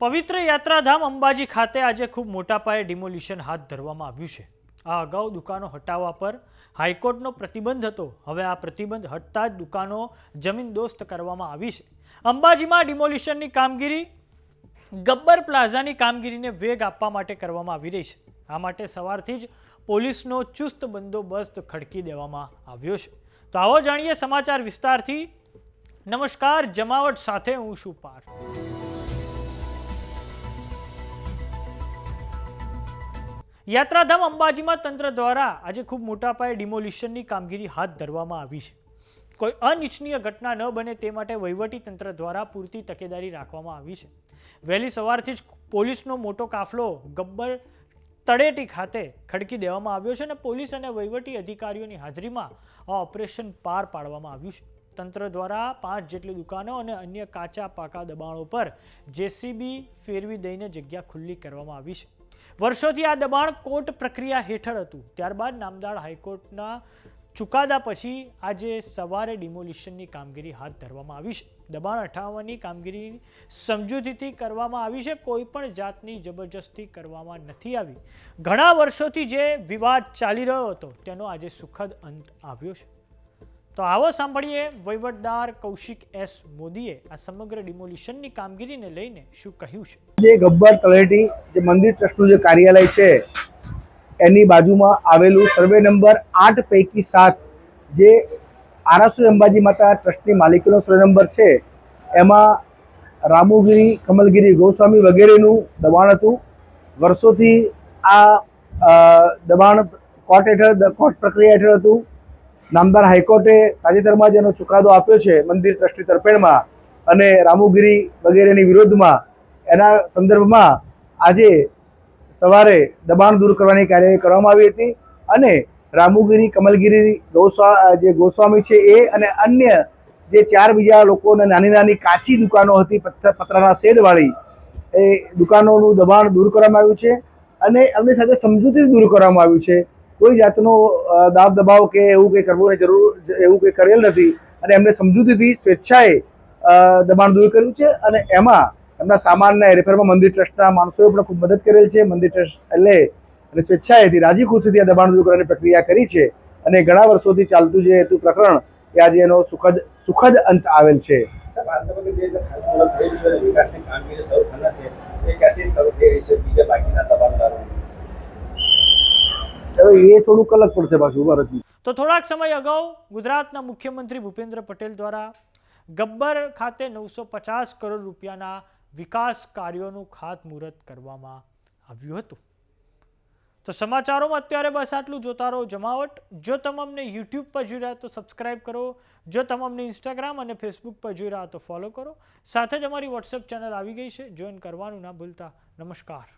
પવિત્ર યાત્રાધામ અંબાજી ખાતે આજે ખૂબ મોટા પાયે ડિમોલિશન હાથ ધરવામાં આવ્યું છે. આ અગાઉ દુકાનો હટાવવા પર હાઈકોર્ટનો પ્રતિબંધ હતો. હવે આ પ્રતિબંધ હટતા જ દુકાનો જમીનદોસ્ત કરવામાં આવી છે. અંબાજીમાં ડિમોલિશનની કામગીરી ગબ્બર પ્લાઝાની કામગીરીને વેગ આપવા માટે કરવામાં આવી રહી છે. આ માટે સવારથી જ પોલીસનો ચુસ્ત બંદોબસ્ત ખડકી દેવામાં આવ્યો છે. તો આવો જાણીએ સમાચાર વિસ્તારથી. નમસ્કાર, જમાવટ સાથે હું શું પાર્થ. યાત્રાધામ અંબાજીમાં તંત્ર દ્વારા આજે ખૂબ મોટા પાયે ડિમોલિશનની કામગીરી હાથ ધરવામાં આવી છે. કોઈ અનિચ્છનીય ઘટના ન બને તે માટે વહીવટી તંત્ર દ્વારા પૂરતી તકેદારી રાખવામાં આવી છે. વહેલી સવારથી જ પોલીસનો મોટો કાફલો ગબ્બર તળેટી ખાતે ખડકી દેવામાં આવ્યો છે અને પોલીસ અને વહીવટી અધિકારીઓની હાજરીમાં આ ઓપરેશન પાર પાડવામાં આવ્યું છે. તંત્ર દ્વારા પાંચ જેટલી દુકાનો અને અન્ય કાચા પાકા દબાણો પર જેસીબી ફેરવી દઈને જગ્યા ખુલ્લી કરવામાં આવી છે. વર્ષોથી આ દબાણ કોર્ટ પ્રક્રિયા હેઠળ હતું. ત્યારબાદ નામદાર હાઈકોર્ટના ચુકાદા પછી આજે સવારે ડિમોલિશનની કામગીરી હાથ ધરવામાં આવી છે. દબાણ હટાવવાની કામગીરી સમજૂતીથી કરવામાં આવી છે. કોઈ પણ જાતની જબરજસ્તી કરવામાં નથી આવી. ઘણા વર્ષોથી જે વિવાદ ચાલી રહ્યો હતો, તેનો આજે સુખદ અંત આવ્યો છે. તો આવો સાંભળીએ વહીવટદાર કૌશિક એસ મોદીએ આ સમગ્ર ડિમોલિશનની કામગીરીને લઈને શું કહ્યું છે. જે ગબ્બર તળેટી, જે મંદિર ટ્રસ્ટનું જે કાર્યાલય છે, એની બાજુમાં આવેલું સર્વે નંબર આઠ પૈકી સાત, જે આરાસુર અંબાજી માતા ટ્રસ્ટની માલિકીનો સર્વે નંબર છે, એમાં રામુગીરી, કમલગીરી, ગોસ્વામી વગેરેનું દબાણ હતું. વર્ષોથી આ દબાણ કોર્ટ હેઠળ, કોર્ટ પ્રક્રિયા હેઠળ હતું. નામદાર હાઈકોર્ટે તાજેતરમાં જેનો ચુકાદો આપ્યો છે મંદિર ટ્રસ્ટી તરફેણમાં અને રામુગીરી વગેરેની વિરોધમાં એના સંદર્ભમાં આજે સવારે દબાણ દૂર કરવાની કાર્યવાહી કરવામાં આવી હતી અને રામુગીરી કમલગીરી ગોસ્વા, જે ગોસ્વામી છે એ અને અન્ય જે ચાર બીજા લોકોને નાની નાની કાચી દુકાનો હતી પતરાના શેડવાળી, એ દુકાનોનું દબાણ દૂર કરવામાં આવ્યું છે અને એમની સાથે સમજૂતી દૂર કરવામાં આવ્યું છે. કોઈ જાતનો દાબ દબાવ કે એવું કંઈ કરવું જરૂર એવું કંઈ કરેલ નથી. અને એમને સમજૂતીથી સ્વેચ્છાએ દબાણ દૂર કર્યું છે અને એમાં એમના સામાનના રિપેરમાં મંદિર ટ્રસ્ટના માણસોએ પણ ખૂબ મદદ કરેલ છે. મંદિર ટ્રસ્ટ એટલે અને સ્વેચ્છાએથી રાજી ખુશીથી આ દબાણ દૂર કરવાની પ્રક્રિયા કરી છે અને ઘણા વર્ષોથી ચાલતું જે હતું પ્રકરણ, એ આજે એનો સુખદ સુખદ અંત આવેલ છે. વિકાસની કામગીરી શરૂ થઈ છે? બીજા બાકીના હવે એ થોડુંક અલગ પડશે પાછું ભારતનું. તો થોડાક સમય અગાઉ ગુજરાતના મુખ્યમંત્રી ભૂપેન્દ્ર પટેલ દ્વારા ગબ્બર ખાતે નવસો પચાસ કરોડ રૂપિયાના વિકાસ કાર્યોનું ખાતમુહૂર્ત કરવામાં આવ્યું હતું. તો સમાચારોમાં અત્યારે બસ આટલું જોતા રહો જમાવટ. જો તમે યુટ્યુબ પર જોઈ રહ્યા તો સબસ્ક્રાઇબ કરો. જો તમે ઇન્સ્ટાગ્રામ અને ફેસબુક પર જોઈ રહ્યા તો ફોલો કરો. સાથે જ અમારી વોટ્સએપ ચેનલ આવી ગઈ છે. જોઈન કરવાનું ના ભૂલતા. નમસ્કાર.